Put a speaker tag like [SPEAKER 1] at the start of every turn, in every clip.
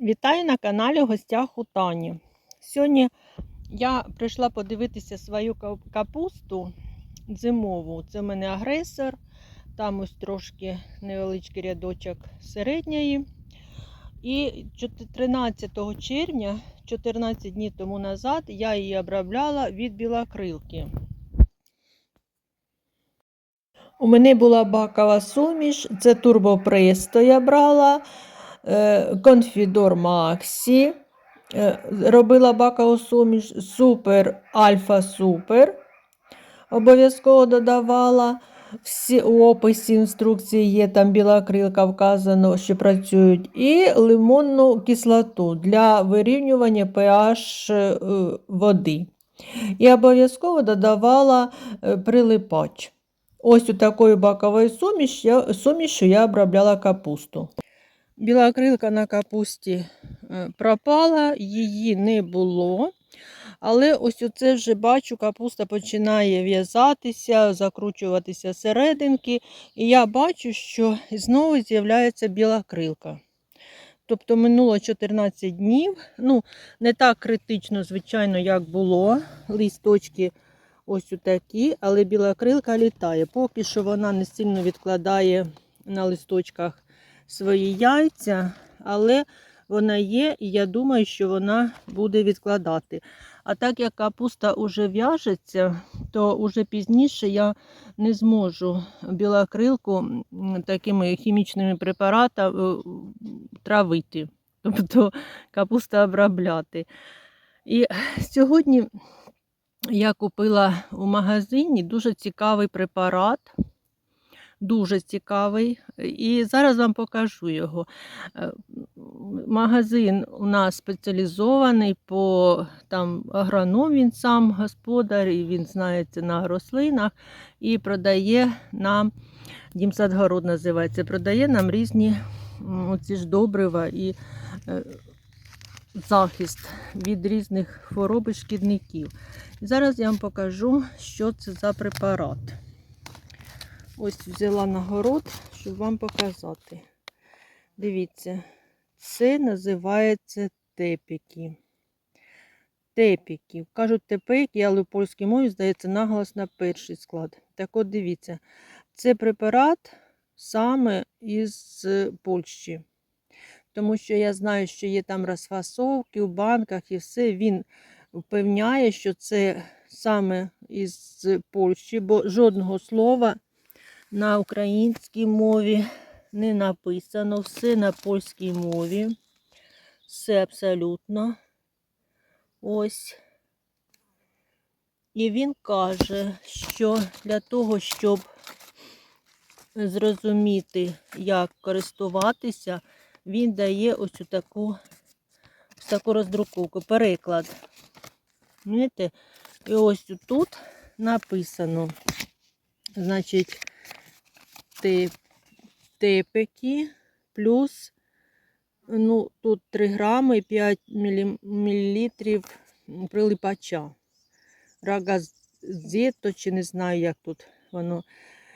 [SPEAKER 1] Вітаю на каналі Гостях у Тані. Сьогодні я прийшла подивитися свою капусту зимову. Це в мене агресор. Там ось трошки невеличкий рядочок середньої. І 13 червня, 14 днів тому назад, я її обробляла від білокрилки. У мене була бакова суміш, це турбопресто я брала, конфідор Максі. е, Робила бакову суміш Супер Альфа Супер. Обов'язково додавала. Всі у описі інструкції є там біла крилка вказано, що працюють, і лимонну кислоту для вирівнювання pH е, води. І обов'язково додавала е, прилипач. Ось у такої бакової суміші я обробляла капусту. Біла крилка на капусті е, пропала, її не було. Але ось оце вже бачу, капуста починає в'язатися, закручуватися серединки. І я бачу, що знову з'являється біла крилка. Тобто минуло 14 днів. Ну, не так критично, звичайно, як було. Листочки ось такі, але біла крилка літає. Поки що вона не сильно відкладає на листочках свої яйця, але вона є, і я думаю, що вона буде відкладати. А так як капуста вже в'яжеться, то вже пізніше я не зможу білокрилку такими хімічними препаратами е, травити, тобто капуста обробляти. І сьогодні я купила у магазині дуже цікавий препарат. Дуже цікавий. І зараз вам покажу його. Е, Магазин у нас спеціалізований по там агроном, він сам господар, і він знається на рослинах і продає нам, Дімсадгород називається, продає нам різні оці ж добрива і е, захист від різних хвороб і шкідників. Зараз я вам покажу, що це за препарат. Ось взяла на город, щоб вам показати. Дивіться, це називається тепіки. Тепіки. Кажуть тепеки, але в польській мові, здається, наголос на перший склад. Так от дивіться, це препарат саме із Польщі. Тому що я знаю, що є там розфасовки у банках і все. Він впевняє, що це саме із Польщі, бо жодного слова на українській мові не написано, все на польській мові. Все абсолютно. Ось. І він каже, що для того, щоб зрозуміти, як користуватися, він дає ось таку, ось таку роздруковку, переклад. Знаєте? І ось тут написано, значить, те- тепеки плюс, ну, тут 3 грами і 5 мілілітрів прилипача. Рагазето, чи не знаю, як тут воно.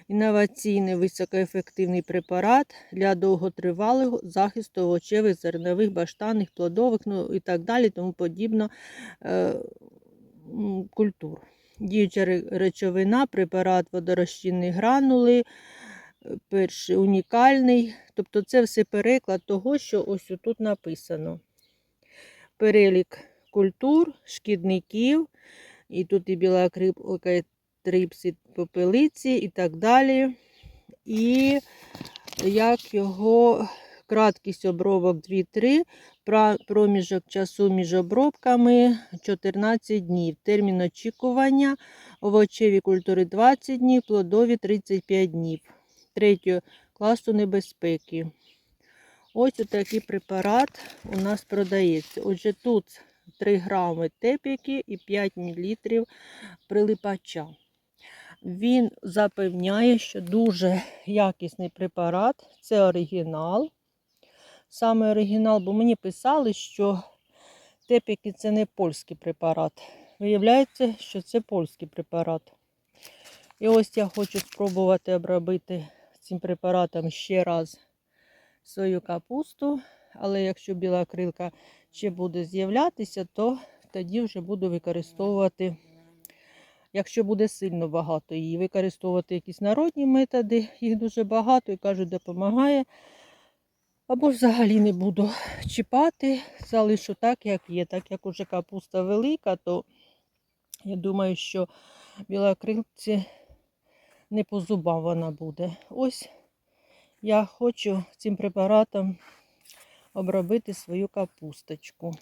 [SPEAKER 1] Інноваційний високоефективний препарат для довготривалого захисту овочевих, зернових, баштанних, плодових, ну і так далі, тому подібно е, культур. Діюча речовина, препарат водорозчинні гранули, перший унікальний. Тобто це все переклад того, що ось тут написано. Перелік культур, шкідників, і тут і біла крипка, і трипси, попелиці і так далі. І як його краткість обробок 2-3, проміжок часу між обробками 14 днів. Термін очікування овочеві культури 20 днів, плодові 35 днів. Третього класу небезпеки. Ось такий препарат у нас продається. Отже, тут 3 грами тепіки і 5 мл прилипача. Він запевняє, що дуже якісний препарат. Це оригінал. Саме оригінал, бо мені писали, що тепіки це не польський препарат. Виявляється, що це польський препарат. І ось я хочу спробувати обробити цим препаратом ще раз свою капусту. але якщо біла крилка ще буде з'являтися, то тоді вже буду використовувати, якщо буде сильно багато її, використовувати якісь народні методи, їх дуже багато і кажуть, допомагає. Або взагалі не буду чіпати, залишу так, як є. Так як уже капуста велика, то я думаю, що білокрилці не по зубам вона буде. Ось я хочу цим препаратом обробити свою капусточку.